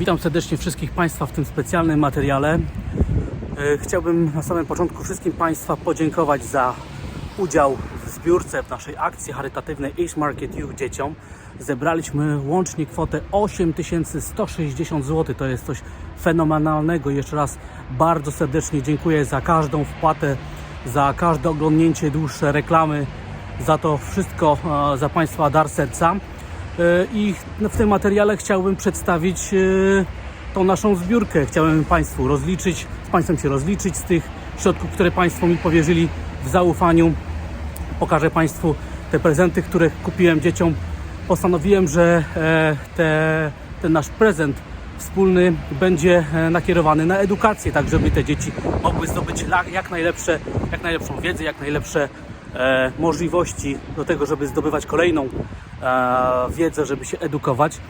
Witam serdecznie wszystkich Państwa w tym specjalnym materiale. E, Chciałbym na samym początku wszystkim Państwa podziękować za udział w zbiórce w naszej akcji charytatywnej Ace Market Youth dzieciom. Zebraliśmy łącznie kwotę 8160 zł. To jest coś fenomenalnego. Jeszcze raz bardzo serdecznie dziękuję za każdą wpłatę, za każde oglądnięcie dłuższe reklamy, za to wszystko, e, za Państwa dar serca. E, I w tym materiale chciałbym przedstawić e, tą naszą zbiórkę. Chciałem Państwu rozliczyć, z Państwem się rozliczyć z tych środków, które Państwo mi powierzyli w zaufaniu. Pokażę Państwu te prezenty, które kupiłem dzieciom. Postanowiłem, że e, te, ten nasz prezent wspólny będzie nakierowany na edukację, tak żeby te dzieci mogły zdobyć jak najlepsze, jak najlepszą wiedzę, jak najlepsze możliwości do tego, żeby zdobywać kolejną wiedzę, żeby się edukować.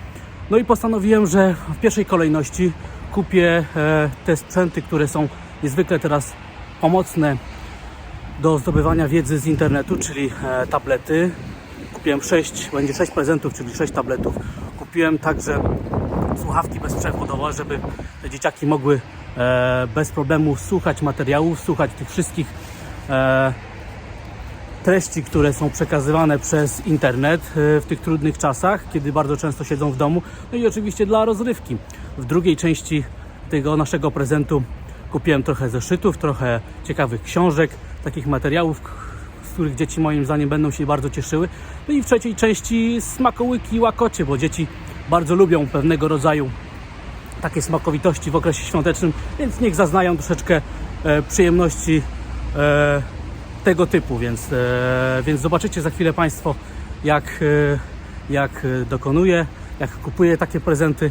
No i postanowiłem, że w pierwszej kolejności kupię e, te sprzęty, które są niezwykle teraz pomocne do zdobywania wiedzy z internetu, czyli e, tablety. Kupiłem 6, będzie 6 prezentów, czyli 6 tabletów. Kupiłem także słuchawki bezprzewodowe, żeby te dzieciaki mogły e, bez problemu słuchać materiałów, słuchać tych wszystkich e, treści, które są przekazywane przez internet e, w tych trudnych czasach, kiedy bardzo często siedzą w domu. No i oczywiście dla rozrywki. W drugiej części tego naszego prezentu kupiłem trochę zeszytów, trochę ciekawych książek, takich materiałów, z których dzieci moim zdaniem będą się bardzo cieszyły. No i w trzeciej części smakołyki i łakocie, bo dzieci bardzo lubią pewnego rodzaju takie smakowitości w okresie świątecznym, więc niech zaznają troszeczkę e, przyjemności e, tego typu, więc, e, więc zobaczycie za chwilę Państwo, jak, e, jak dokonuję, jak kupuję takie prezenty,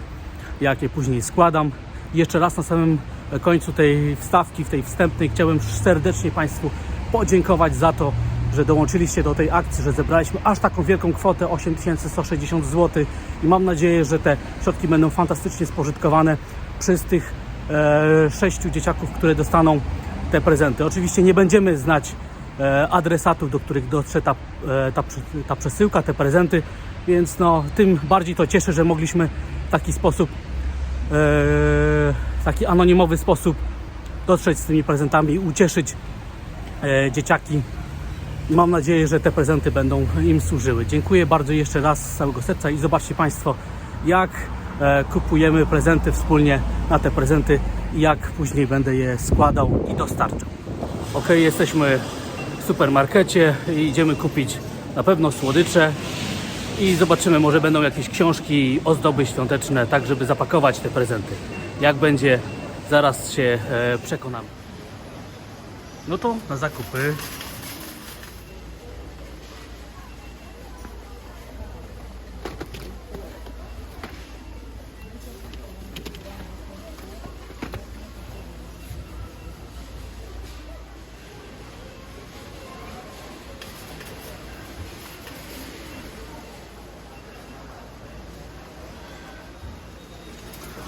jak je później składam. Jeszcze raz na samym końcu tej wstawki, w tej wstępnej, chciałem serdecznie Państwu podziękować za to, że dołączyliście do tej akcji, że zebraliśmy aż taką wielką kwotę 8160 zł i mam nadzieję, że te środki będą fantastycznie spożytkowane przez tych e, sześciu dzieciaków, które dostaną te prezenty. Oczywiście nie będziemy znać adresatów, do których dotrze ta, e, ta, ta przesyłka, te prezenty, więc no, tym bardziej to cieszę, że mogliśmy w taki sposób, e, w taki anonimowy sposób dotrzeć z tymi prezentami i ucieszyć e, dzieciaki. Mam nadzieję, że te prezenty będą im służyły. Dziękuję bardzo jeszcze raz z całego serca i zobaczcie Państwo, jak e, kupujemy prezenty wspólnie na te prezenty i jak później będę je składał i dostarczał. Ok, jesteśmy supermarkecie i idziemy kupić na pewno słodycze i zobaczymy, może będą jakieś książki ozdoby świąteczne, tak żeby zapakować te prezenty. Jak będzie, zaraz się e, przekonamy. No to na zakupy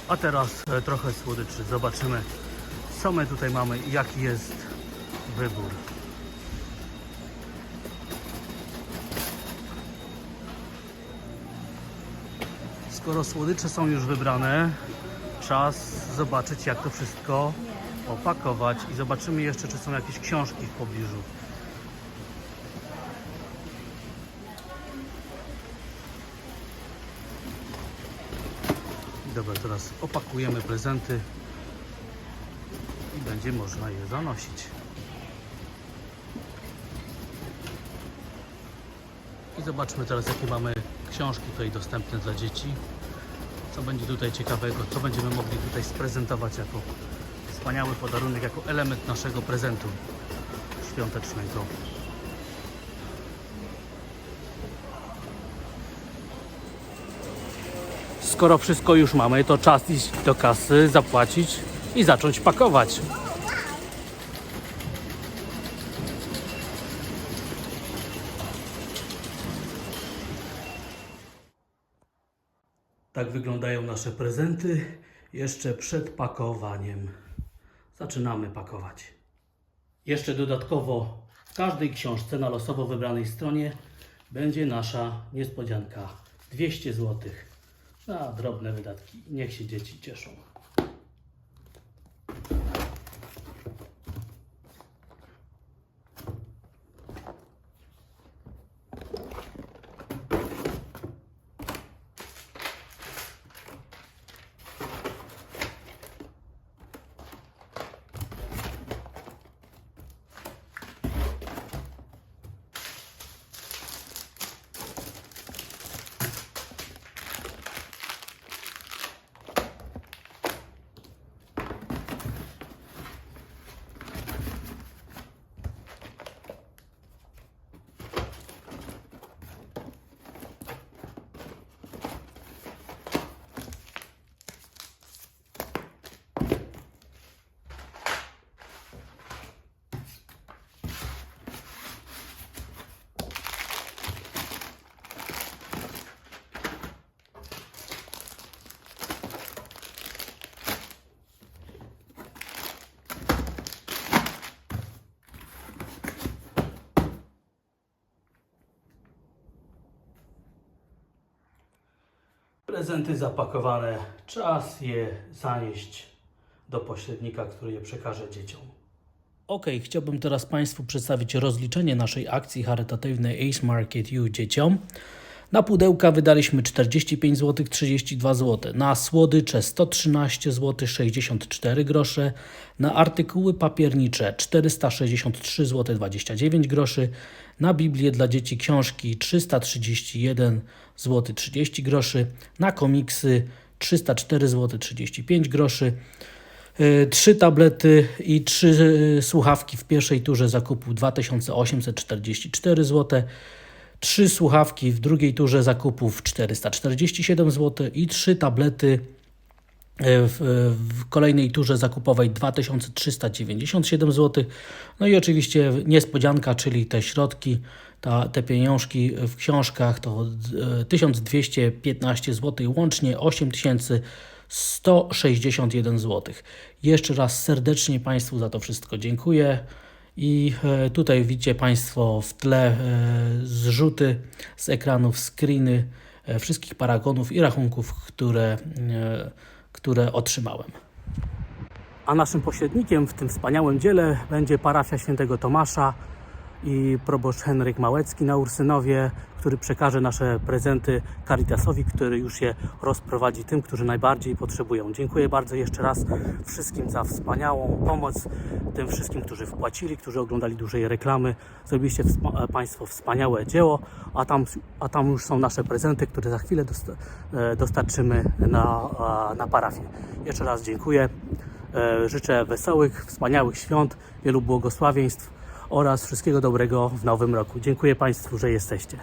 A teraz e, trochę słodyczy. Zobaczymy, co my tutaj mamy i jaki jest wybór. Skoro słodycze są już wybrane, czas zobaczyć, jak to wszystko opakować i zobaczymy jeszcze, czy są jakieś książki w pobliżu. Dobra, teraz opakujemy prezenty i będzie można je zanosić. I zobaczmy teraz, jakie mamy książki tutaj dostępne dla dzieci. Co będzie tutaj ciekawego, co będziemy mogli tutaj sprezentować jako wspaniały podarunek, jako element naszego prezentu świątecznego. Skoro wszystko już mamy, to czas iść do kasy, zapłacić i zacząć pakować. Tak wyglądają nasze prezenty jeszcze przed pakowaniem. Zaczynamy pakować. Jeszcze dodatkowo w każdej książce na losowo wybranej stronie będzie nasza niespodzianka 200 zł. A, drobne wydatki. Niech się dzieci cieszą. Prezenty zapakowane. Czas je zanieść do pośrednika, który je przekaże dzieciom. Ok, chciałbym teraz Państwu przedstawić rozliczenie naszej akcji charytatywnej Ace Market U dzieciom. Na pudełka wydaliśmy 45 zł 32 zł, na słodycze 113 zł 64 grosze, na artykuły papiernicze 463 zł 29 groszy, na Biblię dla dzieci książki 331 zł 30 groszy, na komiksy 304 zł 35 groszy. Y, Trzy tablety i trzy y, słuchawki w pierwszej turze zakupu 2844 zł. Trzy słuchawki w drugiej turze zakupów 447 zł i trzy tablety w, w kolejnej turze zakupowej 2397 zł. No i oczywiście niespodzianka, czyli te środki, ta, te pieniążki w książkach to e, 1215 zł, łącznie 8161 zł. Jeszcze raz serdecznie Państwu za to wszystko dziękuję. I e, tutaj widzicie Państwo w tle e, zrzuty z ekranów, screeny e, wszystkich paragonów i rachunków, które, e, które otrzymałem. A naszym pośrednikiem w tym wspaniałym dziele będzie parafia świętego Tomasza i proboszcz Henryk Małecki na Ursynowie, który przekaże nasze prezenty Caritasowi, który już je rozprowadzi tym, którzy najbardziej potrzebują. Dziękuję bardzo jeszcze raz wszystkim za wspaniałą pomoc, tym wszystkim, którzy wpłacili, którzy oglądali dużej reklamy. Zrobiliście wspa- Państwo wspaniałe dzieło, a tam, a tam już są nasze prezenty, które za chwilę dosta- e, dostarczymy na, na parafię. Jeszcze raz dziękuję. E, Życzę wesołych, wspaniałych świąt, wielu błogosławieństw oraz wszystkiego dobrego w nowym roku. Dziękuję Państwu, że jesteście.